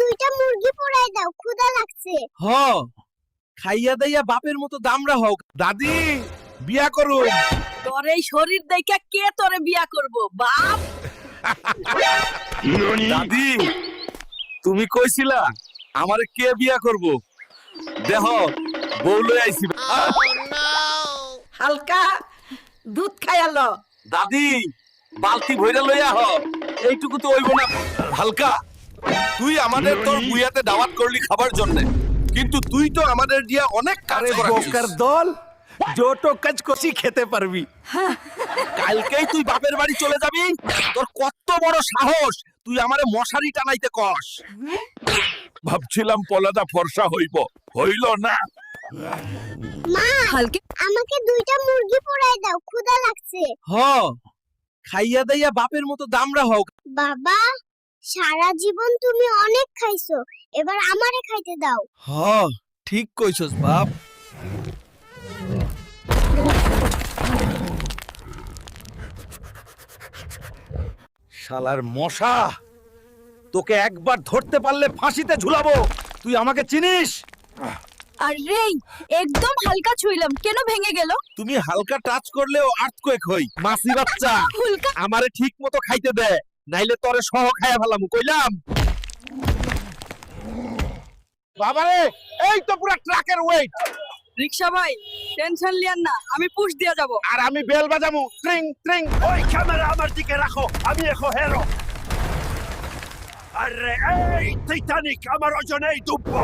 দুইটা মুরগি পোড়াই দাও ক্ষুধা লাগছে। হ খাইয়া দাইয়া বাপের মতো দামরা হোক। দাদি বিয়া করুন। তোর এই শরীর দেখে কে তোরে বিয়া করব বাপ? দাদি তুমি কইছিলা আমারে কে বিয়া করব? দেহ বউ লই আইছি। হালকা দুধ খায়ালো দাদি বালতি ভইরা লইয়া হ। এইটুকু তো হইব না। হালকা। তুই আমাদের তোর বুয়াতে দাওয়াত করলি খাবার জন্য। কিন্তু তুই তো আমাদের দিয়া অনেক কাজ করাছিস। বোকার দল জোটো কাজ কষি খেতে পারবি। কালকেই তুই বাপের বাড়ি চলে যাবি তোর কত বড় সাহস তুই আমারে মশারি টানাইতে কস। ভাবছিলাম পলাদা ফর্সা হইব হইল না। মা হালকা আমাকে দুইটা মুরগি পোড়াই দাও ক্ষুধা লাগছে। হ খাইয়া দাইয়া বাপের মতো দামরা হোক বাবা সারা জীবন তুমি অনেক খাইছো এবার আমারে খাইতে দাও। হ ঠিক কইছস বাপ। শালার মশা তোকে একবার ধরতে পারলে ফাঁসিতে ঝুলাবো। তুই আমাকে চিনিস? আরে একদম হালকা ছুইলাম কেন ভেঙে গেল? তুমি হালকা টাচ করলেও আর্থকোয়েক হই মাসি বাচ্চা। হুলকা? আমারে ঠিক মতো খাইতে দে। নাইলে তরে সহ খাইয়া ফেলাম কইলাম। বাবারে এই তো পুরা ট্রাকের ওয়েট রিকশা ভাই টেনশন লিয়ান না আমি পুশ দিয়া যাব। আর আমি বেল বাজামু ট্রিং ট্রিং ওই ক্যামেরা আমার দিকে রাখো আমি এখন হেরো। আরে এই টাইটানিক আমার ওজনেই ডুববো